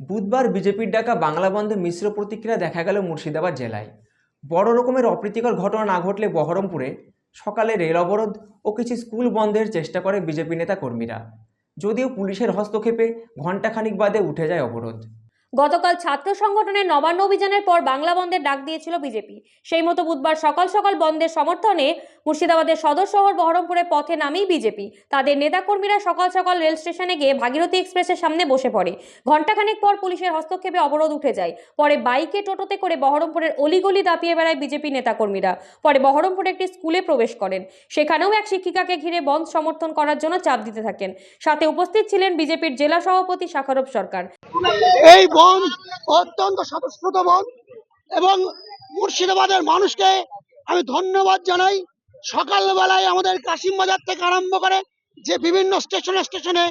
বুধবার বিজেপির ডাকা বাংলা বন্ধে মিশ্র প্রতিক্রিয়া দেখা গেল মুর্শিদাবাদ জেলায়। বড় রকমের অপ্রীতিকর ঘটনা না ঘটলে বহরমপুরে সকালে রেল অবরোধ ও কিছু স্কুল বন্ধের চেষ্টা করে বিজেপি নেতা কর্মীরা। যদিও পুলিশের হস্তক্ষেপে ঘণ্টাখানিক বাদে উঠে যায় অবরোধ। গতকাল ছাত্র সংগঠনের নবান্ন অভিযানের পর বাংলা বন্ধের ডাক দিয়েছিল বিজেপি। সেই মতো বুধবার সকাল সকাল বন্ধের সমর্থনে মুর্শিদাবাদের সদর শহর বহরমপুরে পথে নামেই বিজেপি। তাদের নেতাকর্মীরা সকাল সকাল রেল স্টেশনে গিয়ে ভাগীরথী এক্সপ্রেসের সামনে বসে পড়ে। ঘণ্টাখানেক পর পুলিশের হস্তক্ষেপে অবরোধ উঠে যায়। পরে বাইকে টোটোতে করে বহরমপুরের অলিগলি দাপিয়ে বেড়ায় বিজেপি নেতাকর্মীরা। পরে বহরমপুরে একটি স্কুলে প্রবেশ করেন। সেখানেও এক শিক্ষিকাকে ঘিরে বন্ধ সমর্থন করার জন্য চাপ দিতে থাকেন। সাথে উপস্থিত ছিলেন বিজেপির জেলা সভাপতি শাখারব সরকার। বন, অত্যন্ত স্বতঃস্ফূর্ত বন এবং মুর্শিদাবাদের মানুষকে আমি ধন্যবাদ জানাই। সকালবেলায় আমাদের কাশিম বাজার থেকে আরম্ভ করে যে বিভিন্ন স্টেশনে স্টেশনে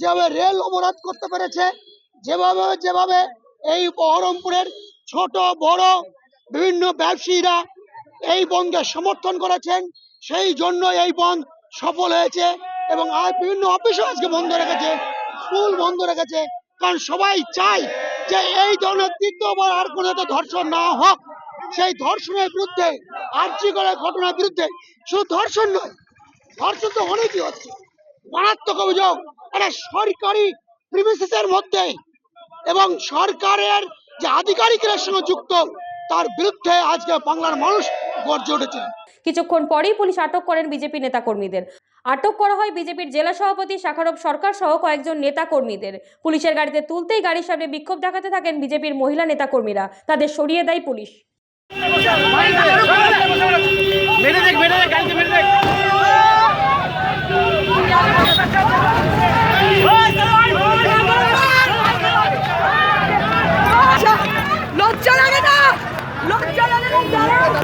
যেভাবে রেল অবরোধ করতে পেরেছে, যেভাবে যেভাবে এই বহরমপুরের ছোট, বড় বিভিন্ন ব্যবসায়ীরা এই বনকে সমর্থন করেছেন, সেই জন্য এই বন সফল হয়েছে এবং আর বিভিন্ন অফিসও আজকে বন্ধ রেখেছে, স্কুল বন্ধ রেখেছে। কারণ সবাই চায় যে এই ধরনের তৃতীয়বার আর কোনো যাতে ধর্ষণ না হোক। সেই ধর্ষণের বিরুদ্ধে আর্জি করার ঘটনার বিরুদ্ধে শুধু ধর্ষণ নয়, ধর্ষণ তো অনেকই হচ্ছে। মারাত্মক অভিযোগ, একটা সরকারি প্রিমিসিসের মধ্যে এবং সরকারের যে আধিকারিকের সঙ্গে যুক্ত, তার বিরুদ্ধে আজকে বাংলার মানুষ গর্জে উঠেছে। কিছুক্ষণ পরেই পুলিশ আটক করেন বিজেপি নেতাকর্মীদের। আটক করা হয় বিজেপির জেলা সভাপতি শাখারব সরকার সহ কয়েকজন নেতা কর্মীদের পুলিশের গাড়িতে তুলতেই গাড়ির সামনে বিক্ষোভ দেখাতে থাকেন বিজেপির মহিলা নেতাকর্মীরা। তাদের সরিয়ে দেয় পুলিশ।